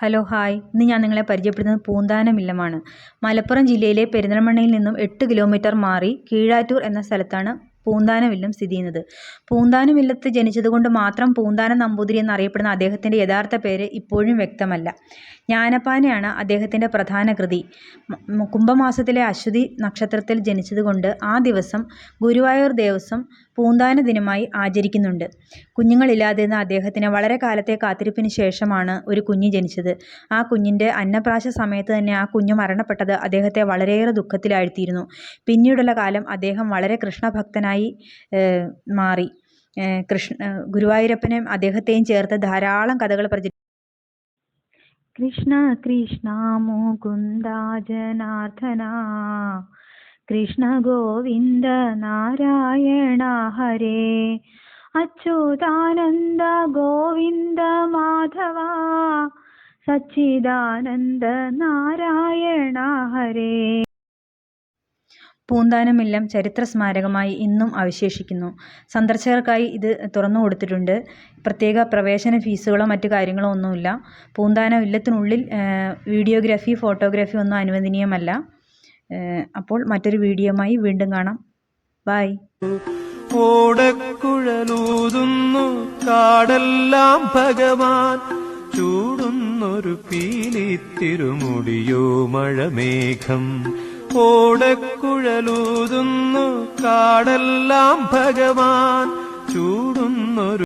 Hello hi. ഇന്ന് ഞാൻ നിങ്ങളെ പരിചയപ്പെടുന്നത് പൂന്താനം ഇല്ലമാണ്. മലപ്പുറം ജില്ലയിലെ പെരിന്തൽമണ്ണയിൽ നിന്നും എട്ട് കിലോമീറ്റർ മാറി കീഴാറ്റൂർ എന്ന സ്ഥലത്താണ് പൂന്താനമില്ലം സ്ഥിതി ചെയ്യുന്നത്. പൂന്താനമില്ലത്ത് ജനിച്ചതുകൊണ്ട് മാത്രം പൂന്താന നമ്പൂതിരി എന്നറിയപ്പെടുന്ന അദ്ദേഹത്തിന്റെ യഥാർത്ഥ പേര് ഇപ്പോഴും വ്യക്തമല്ല. ജ്ഞാനപ്പാനയാണ് അദ്ദേഹത്തിന്റെ പ്രധാന കൃതി. കുംഭമാസത്തിലെ അശ്വതി നക്ഷത്രത്തിൽ ജനിച്ചതുകൊണ്ട് ആ ദിവസം ഗുരുവായൂർ ദേവസ്വം പൂന്താന ദിനമായി ആചരിക്കുന്നുണ്ട്. കുഞ്ഞുങ്ങളില്ലാതിരുന്ന അദ്ദേഹത്തിന് വളരെ കാലത്തെ കാത്തിരിപ്പിന് ശേഷമാണ് ഒരു കുഞ്ഞ് ജനിച്ചത്. ആ കുഞ്ഞിന്റെ അന്നപ്രാശ സമയത്ത് തന്നെ ആ കുഞ്ഞ് മരണപ്പെട്ടത് അദ്ദേഹത്തെ വളരെയേറെ ദുഃഖത്തിലാഴ്ത്തിയിരുന്നു. പിന്നീടുള്ള കാലം അദ്ദേഹം വളരെ കൃഷ്ണഭക്തനായി ഏഹ്, മാറി. കൃഷ്ണ ഗുരുവായൂരപ്പനെയും അദ്ദേഹത്തെയും ചേർത്ത് ധാരാളം കഥകൾ പ്രചരി കൃഷ്ണ കൃഷ്ണ മുകുന്ദ ജനാർദ്ദന കൃഷ്ണ ഗോവിന്ദ നാരായണ ഹരേ അച്യുതാനന്ദ ഗോവിന്ദ മാധവ സച്ചിദാനന്ദ നാരായണ ഹരേ പൂന്താനമില്ലം ചരിത്ര സ്മാരകമായി ഇന്നും അവശേഷിക്കുന്നു. സന്ദർശകർക്കായി ഇത് തുറന്നു കൊടുത്തിട്ടുണ്ട് പ്രത്യേക പ്രവേശന ഫീസുകളോ മറ്റു കാര്യങ്ങളോ ഒന്നുമില്ല. പൂന്താനം ഇല്ലത്തിനുള്ളിൽ വീഡിയോഗ്രാഫി ഫോട്ടോഗ്രാഫി ഒന്നും അനുവദനീയമല്ല. അപ്പോൾ മറ്റൊരു വീഡിയോയുമായി വീണ്ടും കാണാം. ബായ് ഓടക്കുഴലൂതുന്നു കാടെല്ലാം ഭഗവാൻ. ചൂടുന്നൊരു പീലി തിരുമുടിയോ മഴമേഘം. ഓടക്കുഴലൂതുന്നു കാടെല്ലാം ഭഗവാൻ ചൂടുന്നൊരു